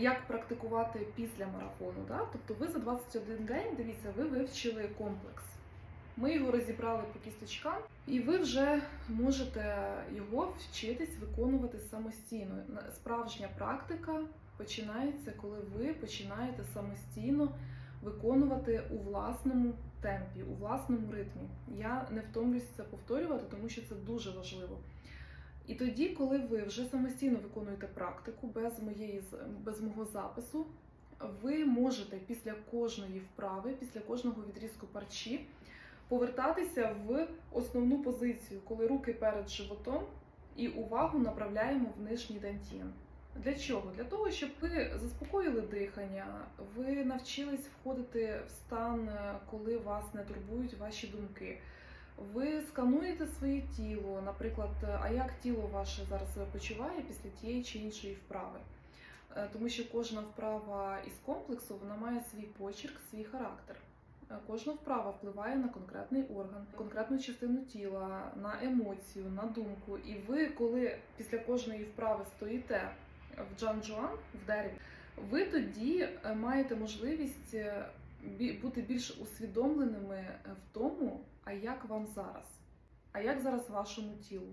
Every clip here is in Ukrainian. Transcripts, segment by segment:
як практикувати після марафону. Да? Тобто ви за 21 день, дивіться, ви вивчили комплекс. Ми його розібрали по кісточкам, і ви вже можете його вчитись виконувати самостійно. Справжня практика починається, коли ви починаєте самостійно виконувати у власному темпі, у власному ритмі. Я не втомлюсь це повторювати, тому що це дуже важливо. І тоді, коли ви вже самостійно виконуєте практику без моєї без мого запису, ви можете після кожної вправи, після кожного відрізку парчі повертатися в основну позицію, коли руки перед животом і увагу направляємо в нижній дантін. Для чого? Для того, щоб ви заспокоїли дихання, ви навчились входити в стан, коли вас не турбують ваші думки. Ви скануєте своє тіло, наприклад, а як тіло ваше зараз почуває після тієї чи іншої вправи. Е, Тому що кожна вправа із комплексу вона має свій почерк, свій характер. Е, Кожна вправа впливає на конкретний орган, конкретну частину тіла, на емоцію, на думку. І ви, коли після кожної вправи стоїте в джан-джуан, в дереві, ви тоді е, маєте можливість бути більш усвідомленими в тому, як вам зараз, а як зараз вашому тілу.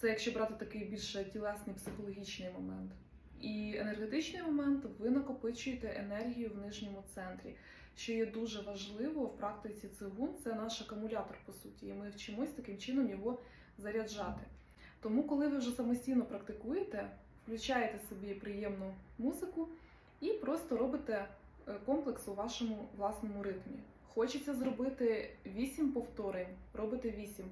Це якщо брати такий більш тілесний психологічний момент. І енергетичний момент ви накопичуєте енергію в нижньому центрі, що є дуже важливо в практиці цигун, це наш акумулятор, по суті, і ми вчимось таким чином його заряджати. Тому, коли ви вже самостійно практикуєте, включаєте собі приємну музику і просто робите е, комплекс у вашому власному ритмі. Хочеться зробити 8 повторень, робите 8.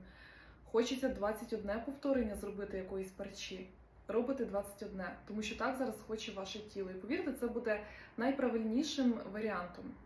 Хочеться 21 повторення зробити якоїсь парчі. Робите 21, тому що так зараз хоче ваше тіло. І повірте, це буде найправильнішим варіантом.